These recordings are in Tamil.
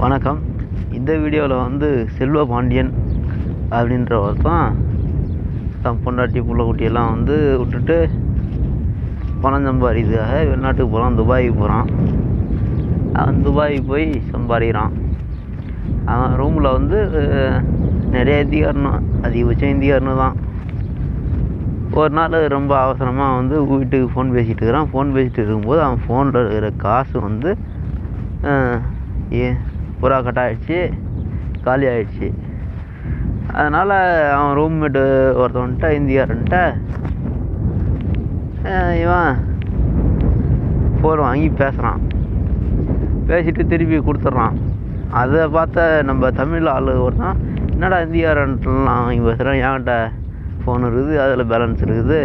வணக்கம். இந்த வீடியோவில் வந்து செல்வ பாண்டியன் அப்படின்ற ஒருத்தன் தன் பொண்டாட்டி புள்ளக்குட்டியெல்லாம் வந்து விட்டுட்டு பணம் சம்பாதிக்கிறதுக்காக வெளிநாட்டுக்கு போகிறான் துபாய்க்கு போகிறான் அவன் துபாய்க்கு போய் சம்பாதிக்கிறான் அவன் ரூமில் வந்து நிறைய இந்திக்காரனும் அதிகபட்சம் இந்திக்காரனு தான். ஒரு நாள் ரொம்ப அவசரமாக வந்து வீட்டுக்கு ஃபோன் பேசிகிட்டு இருக்கிறான். ஃபோன் பேசிகிட்டு இருக்கும்போது அவன் ஃபோனில் இருக்கிற காசு வந்து ஏ புறா கட் ஆகிடுச்சு காலி ஆகிடுச்சு அதனால் அவன் ரூம்மேட்டு ஒருத்தவன்ட்ட இந்தியாரன்ட்ட இவன் ஃபோன் வாங்கி பேசுகிறான் பேசிட்டு திருப்பி கொடுத்துட்றான். அதை பார்த்த நம்ம தமிழ் ஆள் ஒருத்தன் என்னடா இந்தியாரன்ட்டுலாம் வாங்கி பேசுகிறேன் என்கிட்ட ஃபோன் இருக்குது அதில் பேலன்ஸ் இருக்குது.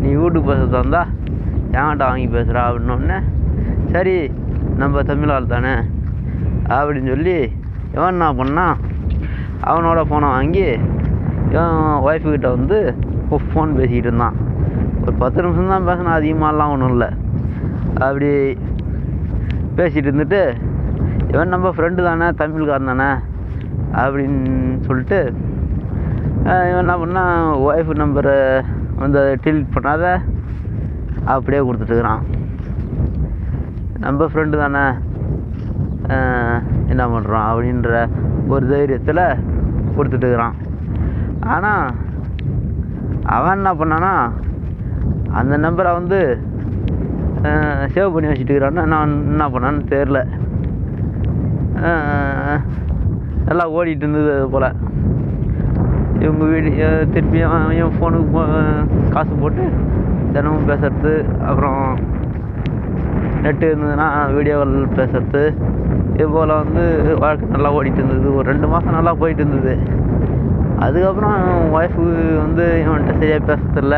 நீ வீட்டுக்கு பேச தந்தா என்கிட்ட வாங்கி பேசுகிறா அப்படின்னோடனே சரி நம்ம தமிழ் ஆள் தானே. அப்படின்னு சொல்லி இவன் என்ன பண்ணான் அவனோட ஃபோனை வாங்கி இவன் ஒய்ஃபுக்கிட்ட வந்து ஃபோன் பேசிக்கிட்டு இருந்தான். ஒரு பத்து நிமிஷம் தான் பேசினான் அதிகமாகலாம் ஒன்றும் இல்லை. அப்படி பேசிகிட்டு இருந்துட்டு இவன் நம்ம ஃப்ரெண்டு தானே தமிழ்காரன் தானே அப்படின்னு சொல்லிட்டு இவன் என்ன பண்ணான் ஒய்ஃப் நம்பரை வந்து டிலீட் பண்ணாத அப்படியே கொடுத்துட்டுருக்குறான் நம்ம ஃப்ரெண்டு தானே என்ன பண்ணுறோம் அப்படின்ற ஒரு தைரியத்தில் கொடுத்துட்டுக்கிறான் ஆனால் அவன் என்ன பண்ணானா அந்த நம்பரை வந்து சேவ் பண்ணி வச்சுட்டுக்கிறான்னு நான் என்ன பண்ணான்னு தெரில நல்லா ஓடிட்டு இருந்தது அது போல். இவங்க வீடு திருப்பி அவன் ஃபோனுக்கு காசு போட்டு தினமும் பேசுறது அப்புறம் நெட்டு இருந்ததுன்னா வீடியோவில் பேசுறது. இது போல் வந்து வாழ்க்கை நல்லா ஓடிட்டு இருந்தது. ஒரு ரெண்டு மாதம் நல்லா போயிட்டு இருந்தது. அதுக்கப்புறம் ஒய்ஃபு வந்து இவன்கிட்ட சரியாக பேசுறதில்ல.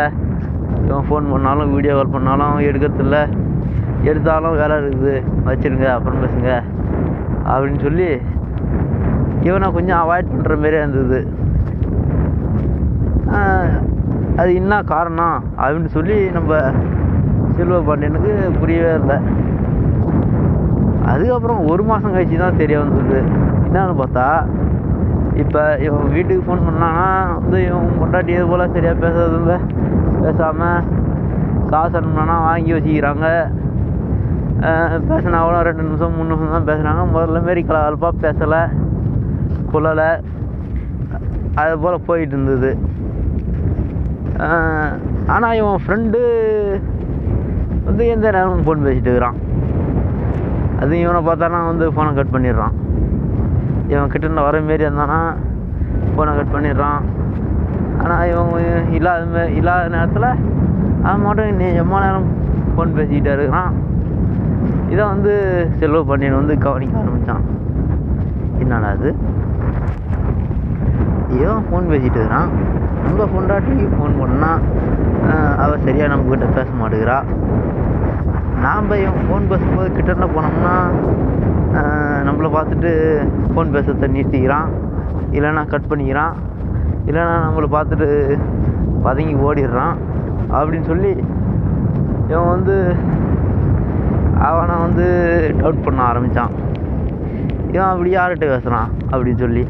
இவன் ஃபோன் பண்ணாலும் வீடியோ கால் பண்ணாலும் எடுக்கிறதில்ல. எடுத்தாலும் வேலை இருக்குது. வச்சுருங்க அப்புறம் பேசுங்க. அப்படின்னு சொல்லி இவனை கொஞ்சம் அவாய்ட் பண்ணுற மாதிரியே இருந்தது. அது என்ன காரணம் அப்படின்னு சொல்லி நம்ம செல்வ பாண்டியனுக்கு புரியவே இல்லை. அதுக்கப்புறம் ஒரு மாதம் கழிச்சு தான் தெரிய வந்தது. என்னன்னு பார்த்தா இப்போ இவன் வீட்டுக்கு ஃபோன் பண்ணான்னா வந்து இவன் பொண்டாட்டி இது போல் சரியாக பேசுறது இல்லை. பேசாமல் காசு அனுப்புனா வாங்கி வச்சுக்கிறாங்க. பேசினா கூட ரெண்டு நிமிஷம் மூணு நிமிஷம் தான் பேசுகிறாங்க முதல்ல மாரி கலகலப்பாக பேசலை குழலை அது போல் போயிட்டு இருந்தது. ஆனால் இவன் ஃப்ரெண்டு வந்து எந்த நேரமும் ஃபோன் பேசிட்டு இருக்கிறான். அது இவனை பார்த்தானா வந்து ஃபோனை கட் பண்ணிடுறான். இவன் கிட்டே வர மாரி இருந்தானா ஃபோனை கட் பண்ணிடுறான். ஆனால் இவன் இல்லாத மாரி இல்லாத நேரத்தில் அவன் மட்டும் நீ எம்மா நேரம் ஃபோன் பேசிக்கிட்டே இருக்கிறான். இதை வந்து செல்வ பாண்டியன் வந்து கவனிக்க ஆரம்பித்தான் என்னடா அது ஏன் ஃபோன் பேசிகிட்டு இருக்கிறான். உங்கள் பொண்டாட்டிக்கு ஃபோன் பண்ணால் அவள் சரியாக நம்மக்கிட்ட பேச மாட்டேங்கிறா நாம் இவன் ஃபோன் பேசும்போது கிட்ட போனோம்னா நம்மளை பார்த்துட்டு ஃபோன் பேசுறதை நிறுத்திக்கிறான். இல்லைன்னா கட் பண்ணிக்கிறான். இல்லைன்னா நம்மளை பார்த்துட்டு பதுங்கி ஓடிடுறான். அப்படின்னு சொல்லி இவன் வந்து அவனை வந்து டவுட் பண்ண ஆரம்பித்தான் இவன் அப்படி யார்கிட்ட பேசுகிறான் அப்படின்னு சொல்லி.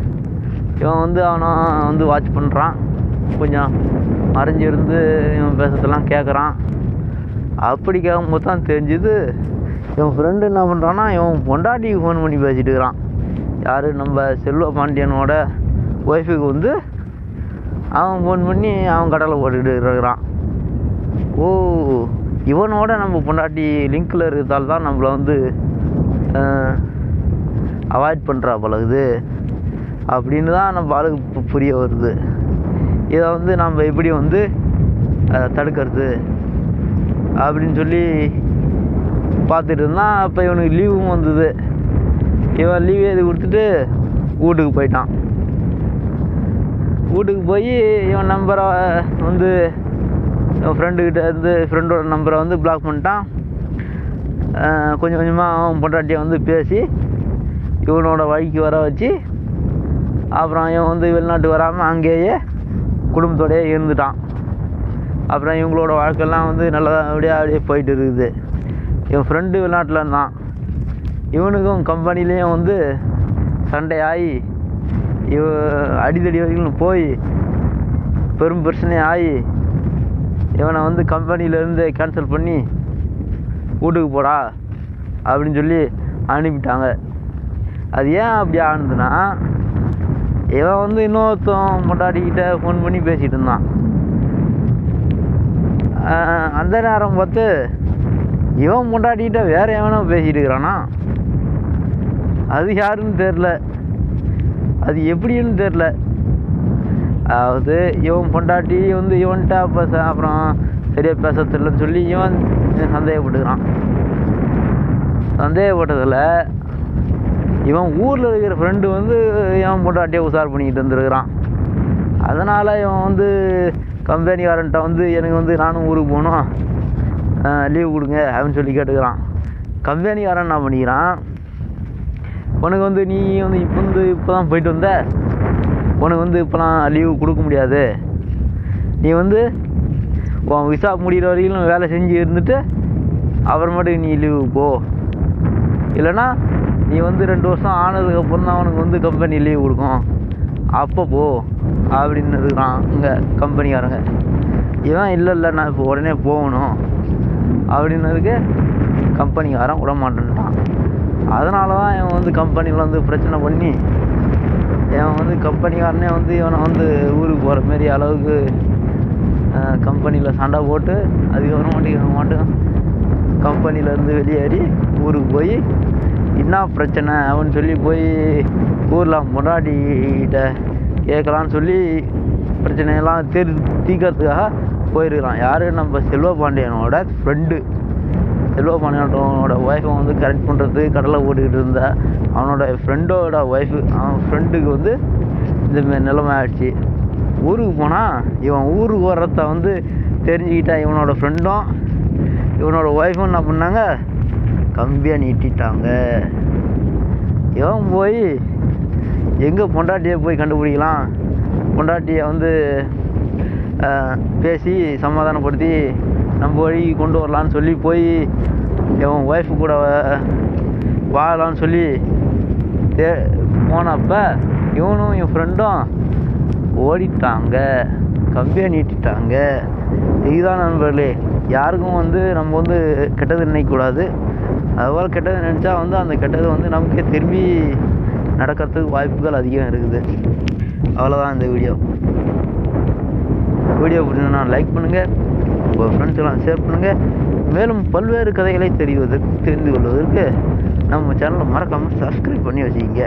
இவன் வந்து அவனை வந்து வாட்ச் பண்ணுறான் கொஞ்சம் மறைஞ்சு இருந்து இவன் பேசுறதெல்லாம் கேட்குறான் அப்படி கேட்கும்போது தான் தெரிஞ்சுது இவன் ஃப்ரெண்டு என்ன பண்ணுறான்னா இவன் பொண்டாட்டிக்கு ஃபோன் பண்ணி பேசிட்டு இருக்கிறான். யார்? நம்ம செல்வ பாண்டியனோட ஒய்ஃபுக்கு வந்து அவன் ஃபோன் பண்ணி அவன் கடலை போட்டுக்கிட்டு இருக்கிறான். ஓ இவனோட நம்ம பொண்டாட்டி லிங்க்கில் இருக்கிறதால தான் நம்மளை வந்து அவாய்ட் பண்ணுறா பழகுது அப்படின்னு தான் நம்ம ஆளுக்கு புரிய வருது. இதை வந்து நம்ம எப்படி வந்து தடுக்கிறது? அப்படின்னு சொல்லி பார்த்துட்டு இருந்தான். அப்போ இவனுக்கு லீவும் வந்தது. இவன் லீவ் எழுதி கொடுத்துட்டு வீட்டுக்கு போயிட்டான். வீட்டுக்கு போய் இவன் நம்பரை வந்து இவன் ஃப்ரெண்டுக்கிட்ட இருந்து ஃப்ரெண்டோட நம்பரை வந்து பிளாக் பண்ணிட்டான். கொஞ்சம் கொஞ்சமாக அவன் பொண்டாட்டியை வந்து பேசி இவனோட வழிக்கு வர வச்சு அப்புறம் இவன் வந்து வெளிநாட்டுக்கு வராமல் அங்கேயே குடும்பத்தோடையே இருந்துட்டான். அப்புறம் இவங்களோட வாழ்க்கைலாம் வந்து நல்லபடியாக அப்படியே போயிட்டு இருக்குது இவன் ஃப்ரெண்டு வெளிநாட்டில் இருந்தான் இவனுக்கும் கம்பெனிலேயும் வந்து சண்டை ஆகி இவ அடிதடி வரைக்கும் போய் பெரும் பிரச்சனை ஆகி இவனை வந்து கம்பெனியிலேருந்து கேன்சல் பண்ணி வீட்டுக்கு போடா அப்படின்னு சொல்லி அனுப்பிட்டாங்க. அது ஏன் அப்படி ஆனதுன்னா இவன் வந்து இன்னொருத்தன் மொட்டாடிக்கிட்ட ஃபோன் பண்ணி பேசிகிட்டு இருந்தான். அந்த நேரம் பார்த்து இவன் பொண்டாட்டிக்கிட்ட வேறு எவனோ பேசிகிட்டு இருக்கிறானா? அது யாருன்னு தெரில அது எப்படின்னு தெரில அதாவது இவன் பொண்டாட்டி வந்து இவன்கிட்ட பேச அப்புறம் சரியாக பேச தெரிலன்னு சொல்லி இவன் சந்தேகப்பட்டுக்கிறான். சந்தேகப்பட்டதில் இவன் ஊரில் இருக்கிற ஃப்ரெண்டு வந்து இவன் பொண்டாட்டியை உசார் பண்ணிக்கிட்டு வந்துருக்கிறான் அதனால் இவன் வந்து கம்பெனிக்காரன்ட்ட வந்து எனக்கு வந்து நானும் ஊருக்கு போகணும். லீவ் கொடுங்க அப்படின்னு சொல்லி கேட்டுக்கிறான். கம்பெனிக்காரன் என்ன பண்ணிக்கிறான்? உனக்கு வந்து நீ வந்து இப்போ வந்து இப்போ தான் போயிட்டு வந்த? உனக்கு வந்து இப்போலாம் லீவு கொடுக்க முடியாது. நீ வந்து உன் விசா முடிகிற வரையிலும் வேலை செஞ்சு இருந்துட்டு அப்புறமேட்டுக்கு நீ லீவு போ. இல்லைன்னா நீ வந்து ரெண்டு வருஷம் ஆனதுக்கப்புறம் தான் உனக்கு வந்து கம்பெனி லீவு கொடுக்கும். அப்போ போ அப்படின்னு இருக்கிறான் இங்கே கம்பெனிக்காரங்க இவன் இல்லை இல்லை நான் இப்போ உடனே போகணும். அப்படின்னதுக்கு கம்பெனிக்காரன் விட மாட்டேன்ட்டான் அதனால தான் இவன் வந்து கம்பெனியில் வந்து பிரச்சனை பண்ணி இவன் வந்து கம்பெனிக்காரனே வந்து இவனை வந்து ஊருக்கு போகிற மாரி அளவுக்கு கம்பெனியில் சண்டை போட்டு அதுக்கப்புறமாட்டி இவன் மட்டும் கம்பெனியிலேருந்து வெளியேறி ஊருக்கு போய் என்ன பிரச்சனை அப்படின்னு சொல்லி போய் ஊரில் முராடிகிட்ட கேட்கலான்னு சொல்லி பிரச்சனையெல்லாம் தீர் தீர்க்கறதுக்காக போயிருக்கிறான். யார்? நம்ம செல்வ பாண்டியனோட ஃப்ரெண்டு செல்வ பாண்டியனோட ஒய்ஃபை வந்து கரெக்ட் பண்ணுறது கடலை ஓடிக்கிட்டு இருந்த அவனோட ஃப்ரெண்டோட ஒய்ஃபு அவன் ஃப்ரெண்டுக்கு வந்து இந்தமாரி நிலைமை ஆயிடுச்சு. ஊருக்கு போனால் இவன் ஊருக்கு வர்றத வந்து தெரிஞ்சுக்கிட்டா இவனோட ஃப்ரெண்டும் இவனோட ஒய்ஃபும் என்ன பண்ணாங்க? கம்பியாக நீட்டிட்டாங்க. இவன் போய் எங்கே பொண்டாட்டியை போய் கண்டுபிடிக்கலாம்? பொண்டாட்டியை வந்து பேசி சமாதானப்படுத்தி நம்ம வழி கொண்டு வரலான்னு சொல்லி போய் இவன் ஒய்ஃபு கூட வாழலான்னு சொல்லி தே போனப்போ இவனும் என் ஃப்ரெண்டும் ஓடிட்டாங்க. கம்பியை நீட்டிட்டாங்க. இதுதான் நண்பர்களே யாருக்கும் வந்து நம்ம வந்து கெட்டது நினைக்கக்கூடாது. அதுபோல் கெட்டது நினச்சா வந்து அந்த கெட்டது வந்து நமக்கே திரும்பி நடக்கிறதுக்கு வாய்ப்புகள் அதிகம் இருக்குது. அவ்வளோதான் இந்த வீடியோ. வீடியோ பிடிச்சதுன்னா லைக் பண்ணுங்கள் உங்கள் ஃப்ரெண்ட்ஸ்லாம் ஷேர் பண்ணுங்கள் மேலும் பல்வேறு கதைகளை தெரிவதற்கு தெரிந்து கொள்வதற்கு நம்ம சேனலை மறக்காமல் சப்ஸ்கிரைப் பண்ணி வச்சுக்கிங்க.